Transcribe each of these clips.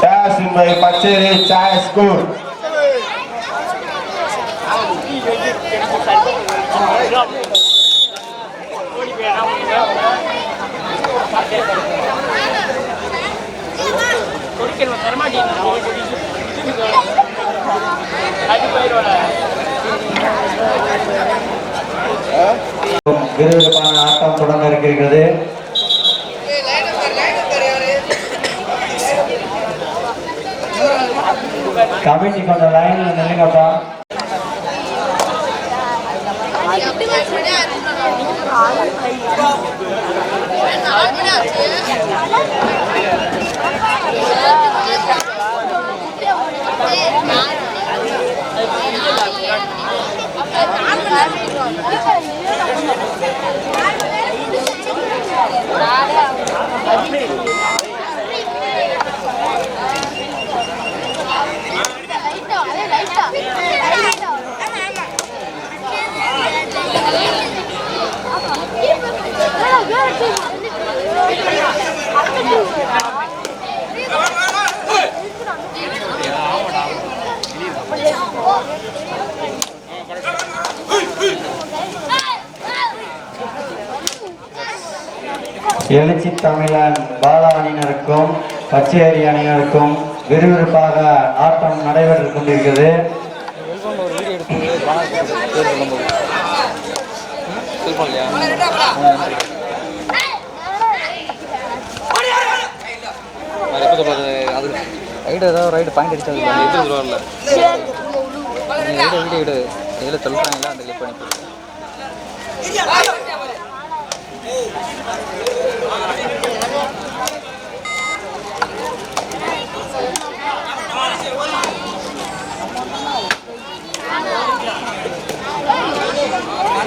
That's in my Pacheri That's good. விறுவிறுப்பான ஆட்டம் தொடங்க இருக்கிறது. கமிட்டி கொஞ்சம் லைன்ல நில்லுங்கப்பா నాలుగు எழுச்சி தமிழன் பாலா அணியினருக்கும் பச்சேரி அணியினருக்கும் விறுவிறுப்பாக ஆட்டம் நடைபெற்றுக் கொண்டிருக்கிறது செல்ஃபோனில் ஒரு அது ரைடு ஏதாவது ரைடு பாயிண்ட் அடிச்சது எது சொல்லுவார்ல அந்த கிளிப் பண்ணி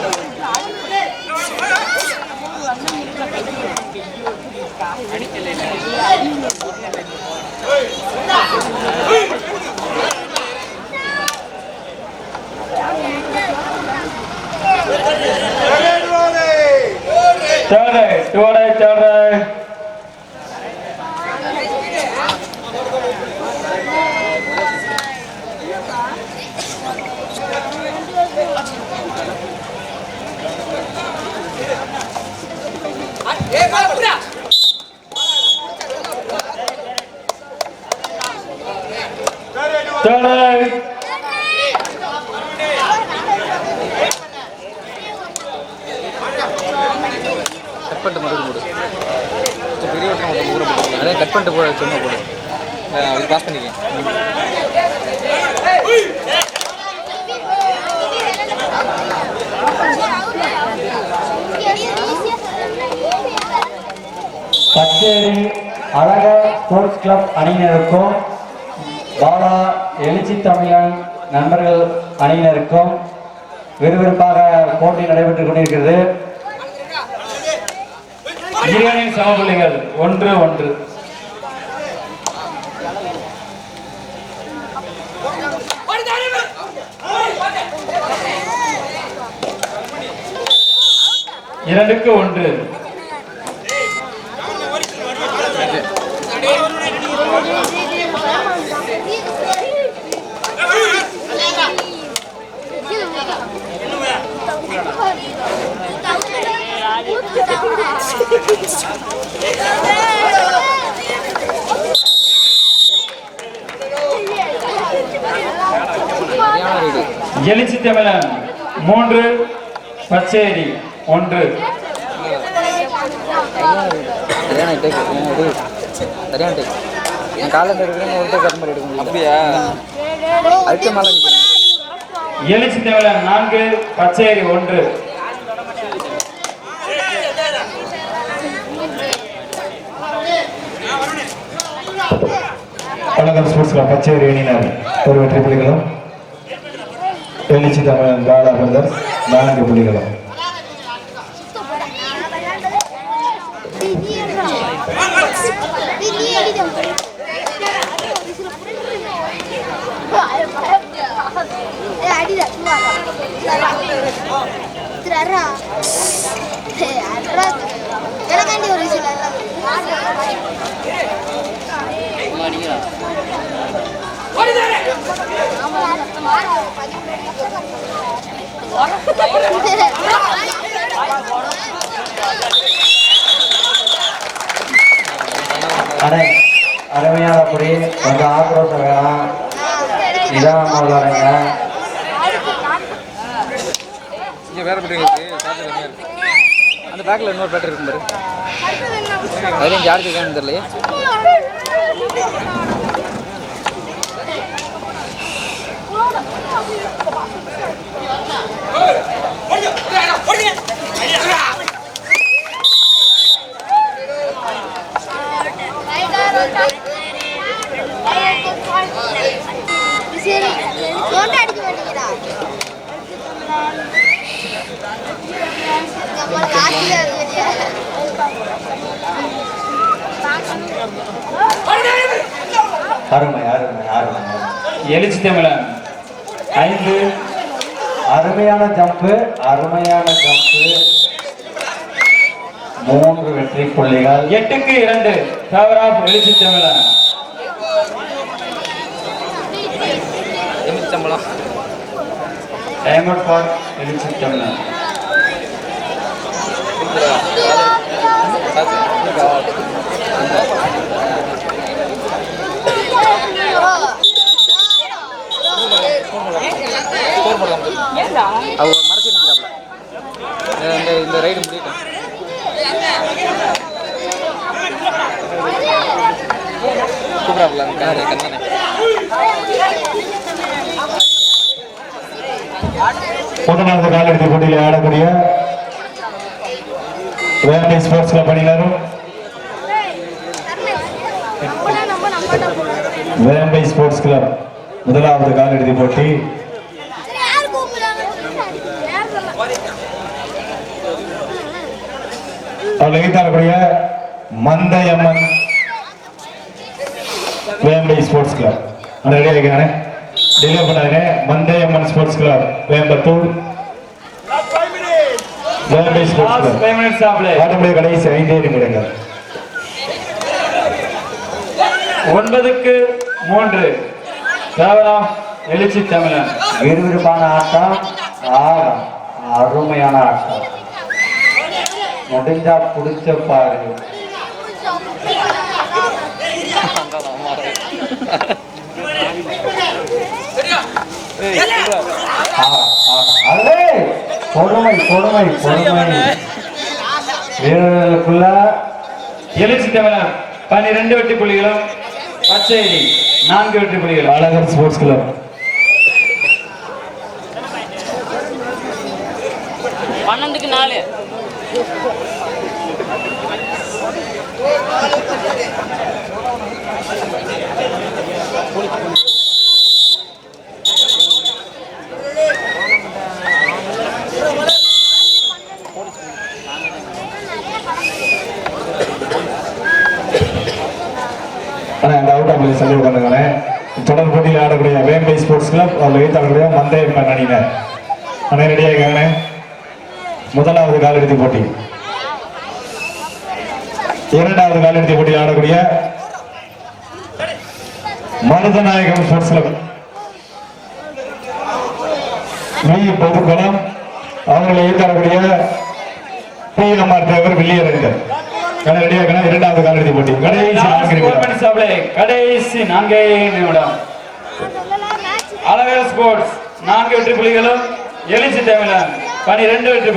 போடு. கட் பண்ணிட்டு மறுபடியும் போடு பெரிய வட்டம் மட்டும் ஊற போடு அதே கட் பண்ணிட்டு போட சும்மா போடு. அது பாஸ் பண்ணிக்க. கச்சேரி அழக ஸ்போர்ட்ஸ் கிளப் அணியினருக்கும் பாலா எழுச்சி தமிழன் நண்பர்கள் அணியினருக்கும் விறுவிறுப்பாக போட்டி நடைபெற்றுக் கொண்டிருக்கிறது. இரு அணியின் சமபுள்ளிகள் ஒன்று ஒன்று. இரண்டுக்கு ஒன்று. அப்படியா? அதுக்கு மேலே நிற்கிறேன் எழுச்சி தமிழன் நான்கு பச்சேரி ஒன்று. பழகம் ஸ்போர்ட்ஸ் கிளப் பச்சேரி அணியினர். ஒரு வெற்றி புள்ளிகளும் எழுச்சி தமிழன் பாலா பிரதர் நான்கு புள்ளிகளும் ஒரு சில அடே அருமையான புடி கொஞ்சம் ஆக்ரோஷம் வேணாம் இதான் விளாடுங்க இங்கே வேறு பேட்டரி அந்த பேக்கில் இன்னொரு பேட்டர் இருக்கும் பாரு அதுலேயும் சார்ஜ் இருக்கான்னு தெரியலையே. அருமை அருமை அருமை. எழுச்சி தமிழன். ஐந்து அருமையான ஜம்ப்பு அருமையான ஜம்ப்பு மூன்று வெற்றி புள்ளிகள். எட்டுக்கு இரண்டு. ஃபேவர் ஆஃப் எழுச்சி தமிழன். டைம் அவுட் ஃபார் எழுச்சி தமிழன். அவங்க மறைச்சு நிற்கிறாப்ல இந்த இந்த ரைடு முடியட்டும். கூப்பிடாப்ல கண்ணாடி கண்ணாடி முதலாவது காலெடுத்து போட்டியில் ஆடக்கூடிய வேலை ஸ்போர்ட்ஸ் கிளப் அணியினரும் வேம்பை ஸ்போர்ட்ஸ் கிளப் முதலாவது காலிறுதி போட்டி அவர்கள் எதிர்த்தாடக்கூடிய மந்தையம்மன் வேம்பை ஸ்போர்ட்ஸ் கிளப். அந்த ரெடியாக இருக்கானே டிலே பண்ணாங்க Manthaiyamman sports club Vembathur Vembai sports club. ஆட்டமுடைய கடைசி ஐந்தே நிமிடங்கள் ஒன்பதுக்கு மூன்று. ஆஃப் எழுச்சி தமிழன். விறுவிறுப்பான ஆட்டம். அருமையான ஆட்டம். முடிஞ்சா புடிச்ச பாரு! பொறுமை பொறுமை பொறுமை. வீரர்களுக்குள்ள எழுச்சி தமிழன் பன்னிரெண்டு வெற்றி புள்ளிகளும் பச்சையடி நான்கு வெற்றி புள்ளிகளும். Azhagar sports club. பன்னெண்டுக்கு நாலு ஆனால் இந்த அவுட் ஆஃப் சொல்லி உட்காந்துங்களேன் தொடர் போட்டியில் ஆடக்கூடிய வேம்பை ஸ்போர்ட்ஸ் கிளப் அதில் வைத்து ஆடக்கூடிய மந்தையம்மன் அணியினர் அண்ணே ரெடியாக இருக்காங்க முதலாவது காலிறுதி போட்டி. இரண்டாவது காலிறுதி போட்டியில் ஆடக்கூடிய Maruthanayagam sports club V. Pothukulam. அவர்களை எதிர்த்தாடக்கூடிய பி. எம்ஆர் தேவர் வில்லியரங்கர் இரண்டாவது காலிறுதி போட்டி. கடைசி நான்கு கடைசி நான்கே நிமிடம். அழகர் ஸ்போர்ட்ஸ் நான்கு வெற்றி புள்ளிகளும் எழுச்சி தமிழன் பனிரெண்டு வெற்றி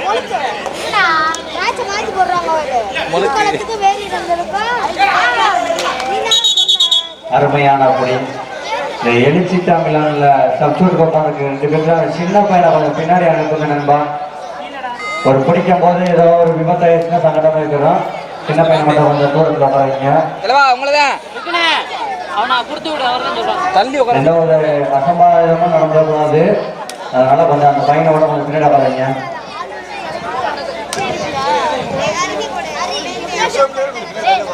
மேட்ச் மாத்தி போடுறாங்க அவரு. வேலி இருந்திருக்கும் அருமையான புடி. இந்த எழுச்சி தமிழன்ல சப்ஸ்டியூட் கொட்டானுக்கு ரெண்டு பேரும் சின்ன பையனை கொஞ்சம் பின்னாடி அனுப்புங்க நண்பா. ஒரு பிடிக்கும் போது ஏதோ ஒரு விபத்து ஆயிடுச்சுன்னா சங்கடமா இருக்கிறோம் சின்ன பையன் மட்டும் கொஞ்சம் தூரத்தில் விடு உட்கார. எந்த ஒரு அசம்பாவிதமும் நடந்துடக்கூடாது. அதனால கொஞ்சம் அந்த பையனோட கொஞ்சம் பின்னாடி உட்காருங்க டேய்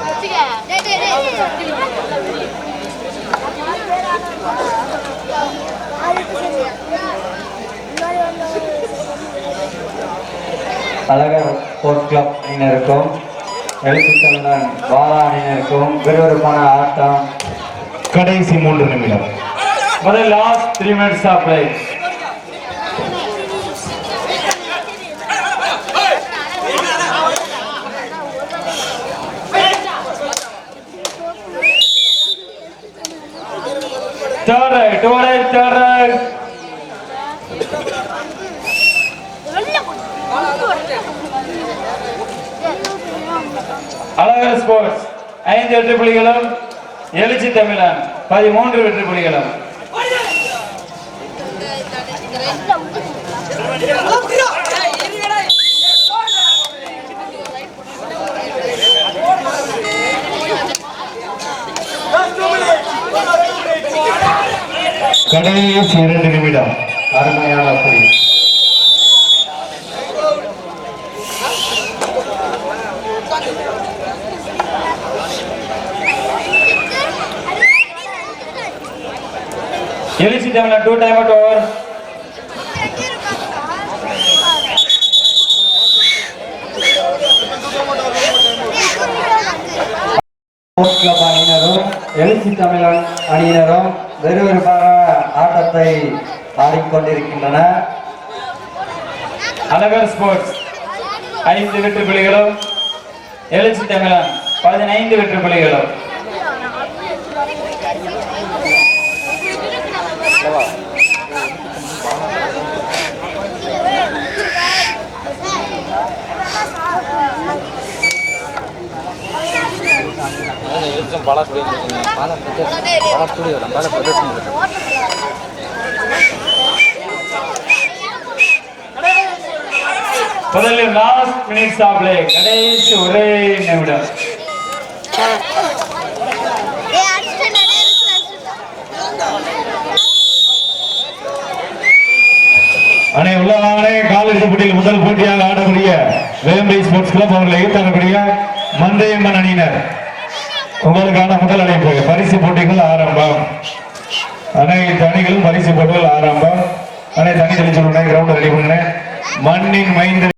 அழகர் ஸ்போர்ட்ஸ் கிளப் அணியினருக்கும் எழுச்சி பாலா அணியினருக்கும் விறுவிறுப்பான ஆட்டம். கடைசி மூன்று நிமிடம். முதல் last three minutes of play Alagar sports ஐந்து வெற்றி புள்ளிகளும் எழுச்சி தமிழன் பதிமூன்று வெற்றி புள்ளிகளும் கடைசி இரண்டு நிமிடம். அருமையான புள்ளி Ezhuchi Thamizhan two time out over sports club அணியினரும் எழுச்சி தமிழன் அணியினரும் விறுவிறுப்பான ஆட்டத்தை ஆடிக்கொண்டிருக்கின்றன. அழகர் ஸ்போர்ட்ஸ் ஐந்து வெற்றி புள்ளிகளும் எழுச்சி தமிழன் பதினைந்து வெற்றி புள்ளிகளும் பாலா ஸ்டுடியோ பாலா பாலா ஸ்டுடியோ பாலா பிரதர்ஷன் முதலில் லாஸ்ட் மினிட் ஆஃப் கடைசி ஒரே நிமிடம். ஏய் அடிச்சு நிறைய அணை உள்ளவானே காலிறுதி போட்டியில் முதல் போட்டியாக ஆடக்கூடிய வேம்பை ஸ்போர்ட்ஸ் கிளப் அவர்களை ஈர்த்தக்கூடிய மந்தையம்மன் அணியினர். உங்களுக்கான முதல் அழைப்பு பரிசு போட்டிகள் ஆரம்பம். அனைத்து அணிகளும் பரிசு போட்டிகள் ஆரம்பம். அனைத்து அணிகளும் சொல்லுங்க கிரவுண்ட் ரெடி பண்ண. மண்ணின் மைந்த